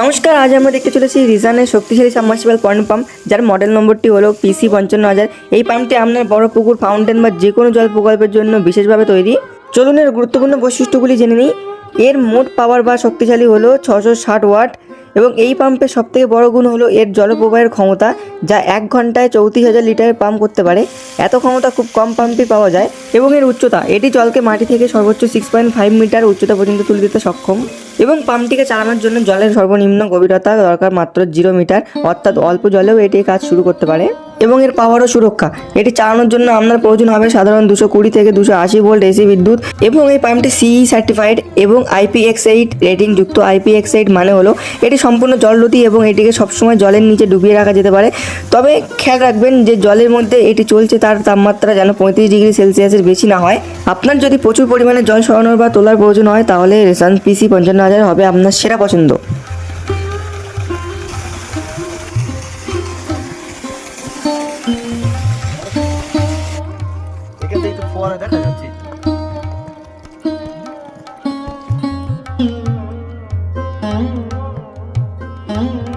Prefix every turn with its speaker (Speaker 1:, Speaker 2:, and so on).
Speaker 1: নমস্কার, আজ আমরা দেখতে চলেছি রিজানের শক্তিশালী সাবমার্সিবল পয়েন্ট পাম্প, যার মডেল নম্বরটি হলো পিসি পঞ্চান্ন হাজার। এই পাম্পটি আপনার বড় পুকুর, ফাউন্টেন বা যে কোনো জল প্রকল্পের জন্য বিশেষভাবে তৈরি। চলুন এর গুরুত্বপূর্ণ বৈশিষ্ট্যগুলি জেনে নিই। এর মোট পাওয়ার বা শক্তিশালী হলো ছশো ষাট ওয়াট। এবং এই পাম্পের সবথেকে বড় গুণ হলো এর জলপ্রবাহের ক্ষমতা, যা এক ঘন্টায় চৌত্রিশ হাজার লিটারের পাম্প করতে পারে। এত ক্ষমতা খুব কম পাম্পে পাওয়া যায় এবং এর উচ্চতা, এটি জলকে মাটি থেকে সর্বোচ্চ সিক্স পয়েন্ট ফাইভ মিটার উচ্চতা পর্যন্ত তুলে দিতে সক্ষম। এবং পাম্পটিকে চালানোর জন্য জলের সর্বনিম্ন গভীরতা দরকার মাত্র জিরো মিটার, অর্থাৎ অল্প জলেও এটি কাজ শুরু করতে পারে। এবং এর পাওয়ার ও সুরক্ষা। এটি চালানোর জন্য আপনার প্রয়োজন হবে সাধারণ দুশো কুড়ি থেকে দুশো আশি ভোল্ট এসি বিদ্যুৎ এবং এই পাম্পটি সিই সার্টিফাইড এবং আইপিএক্স এইট রেটিং যুক্ত আইপিএক্স এইট মানে হলো এটি সম্পূর্ণ জলরতি এবং এটিকে সবসময় জলের নিচে ডুবিয়ে রাখা যেতে পারে। তবে খেয়াল রাখবেন যে জলের মধ্যে এটি চলছে তার তাপমাত্রা যেন পঁয়ত্রিশ ডিগ্রি সেলসিয়াসের বেশি না হয়। আপনার যদি প্রচুর পরিমাণে জল সরানোর বা তোলার প্রয়োজন হয় তাহলে রেসান পিসি পঞ্চান্ন হাজার হবে আপনার সেরা পছন্দ।
Speaker 2: এখান থেকে তো ফোয়ারা দেখা যাচ্ছে Mm-hmm.